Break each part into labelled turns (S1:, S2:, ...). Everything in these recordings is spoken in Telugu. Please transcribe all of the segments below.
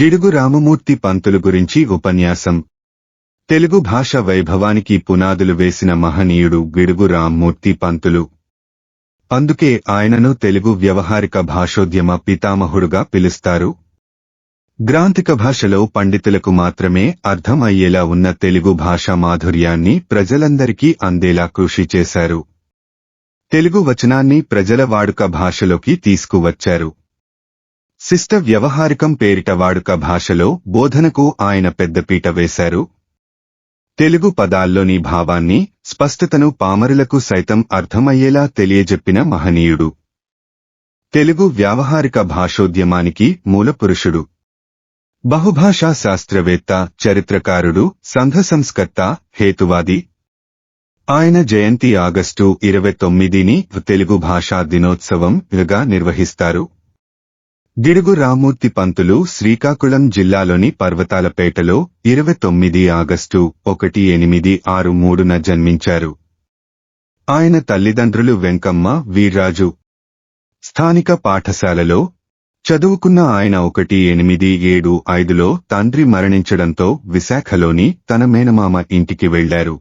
S1: గిడుగు రామమూర్తి పంతులు గురించి ఉపన్యాసం. తెలుగు భాష వైభవానికి పునాదులు వేసిన మహనీయుడు గిడుగు రామ్మూర్తి పంతులు. అందుకే ఆయనను తెలుగు వ్యవహారిక భాషోద్యమ పితామహుడుగా పిలుస్తారు. గ్రాంథిక భాషలో పండితులకు మాత్రమే అర్థం అయ్యేలా ఉన్న తెలుగు భాష మాధుర్యాన్ని ప్రజలందరికీ అందేలా కృషి చేశారు. తెలుగు వచనాన్ని ప్రజల వాడుక భాషలోకి తీసుకువచ్చారు. శిష్ట వ్యవహారికం పేరిట వాడుక భాషలో బోధనకు ఆయన పెద్దపీట వేశారు. తెలుగు పదాల్లోని భావాన్ని స్పష్టతను పామరులకు సైతం అర్థమయ్యేలా తెలియజెప్పిన మహనీయుడు. తెలుగు వ్యావహారిక భాషోద్యమానికి మూలపురుషుడు బహుభాషా శాస్త్రవేత్త చరిత్రకారుడు సంఘ సంస్కర్త హేతువాది. ఆయన జయంతి ఆగస్టు ఇరవై తొమ్మిదిని తెలుగు భాషా దినోత్సవం గా నిర్వహిస్తారు. గిడుగు రామూర్తి పంతులు శ్రీకాకుళం జిల్లాలోని పర్వతాలపేటలో ఇరవై తొమ్మిది ఆగస్టు ఒకటి ఎనిమిది ఆరు మూడున జన్మించారు. ఆయన తల్లిదండ్రులు వెంకమ్మ వీర్రాజు. స్థానిక పాఠశాలలో చదువుకున్న ఆయన ఒకటి ఎనిమిది ఏడు ఐదులో తండ్రి మరణించడంతో విశాఖలోని తన మేనమామ ఇంటికి వెళ్ళారు.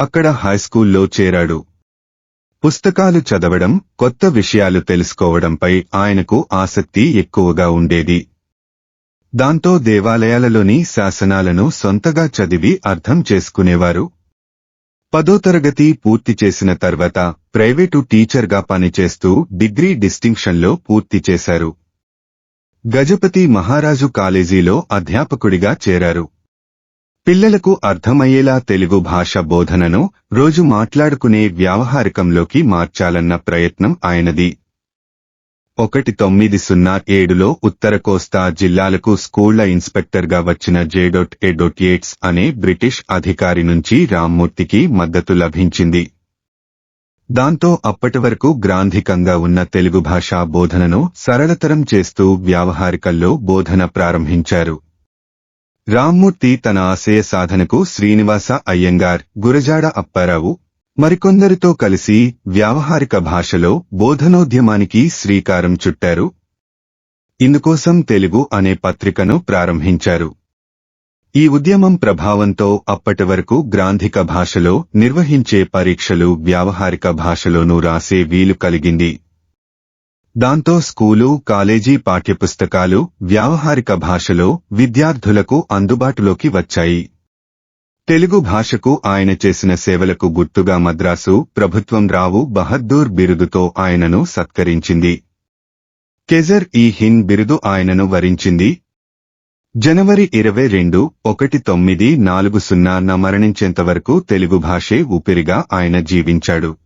S1: అక్కడ హైస్కూల్లో చేరాడు. పుస్తకాలు చదవడం కొత్త విషయాలు తెలుసుకోవడంపై ఆయనకు ఆసక్తి ఎక్కువగా ఉండేది. దాంతో దేవాలయాలలోని శాసనాలను సొంతగా చదివి అర్థం చేసుకునేవారు. పదో తరగతి పూర్తి చేసిన తర్వాత ప్రైవేటు టీచర్గా పనిచేస్తూ డిగ్రీ డిస్టింక్షన్లో పూర్తి చేశారు. గజపతి మహారాజు కాలేజీలో అధ్యాపకుడిగా చేరారు. పిల్లలకు అర్థమయ్యేలా తెలుగు భాష బోధనను రోజు మాట్లాడుకునే వ్యావహారికంలోకి మార్చాలన్న ప్రయత్నం ఆయనది. ఒకటి తొమ్మిది సున్నా ఏడులో ఉత్తర కోస్తా జిల్లాలకు స్కూళ్ళ ఇన్స్పెక్టర్గా వచ్చిన జేడొట్ ఎడొట్ ఏట్స్ అనే బ్రిటిష్ అధికారి నుంచి రామ్మూర్తికి మద్దతు లభించింది. దాంతో అప్పటి వరకు గ్రాంధికంగా ఉన్న తెలుగు భాషా బోధనను సరళతరం చేస్తూ వ్యావహారికల్లో బోధన ప్రారంభించారు. రామ్మూర్తి తన ఆశయ సాధనకు శ్రీనివాస అయ్యంగార్ గురజాడ అప్పారావు మరికొందరితో కలిసి వ్యావహారిక భాషలో బోధనోద్యమానికి శ్రీకారం చుట్టారు. ఇందుకోసం తెలుగు అనే పత్రికను ప్రారంభించారు. ఈ ఉద్యమం ప్రభావంతో అప్పటి వరకు గ్రాంధిక భాషలో నిర్వహించే పరీక్షలు వ్యావహారిక భాషలోనూ రాసే వీలు కలిగింది. దాంతో స్కూలు కాలేజీ పాఠ్యపుస్తకాలు వ్యావహారిక భాషలో విద్యార్థులకు అందుబాటులోకి వచ్చాయి. తెలుగు భాషకు ఆయన చేసిన సేవలకు గుర్తుగా మద్రాసు ప్రభుత్వం రావు బహద్దూర్ బిరుదుతో ఆయనను సత్కరించింది. కెజర్ ఈ హిన్ బిరుదు ఆయనను వరించింది. జనవరి ఇరవై రెండు ఒకటి తొమ్మిది నాలుగు సున్నా న మరణించేంతవరకు తెలుగు భాషే ఊపిరిగా ఆయన జీవించాడు.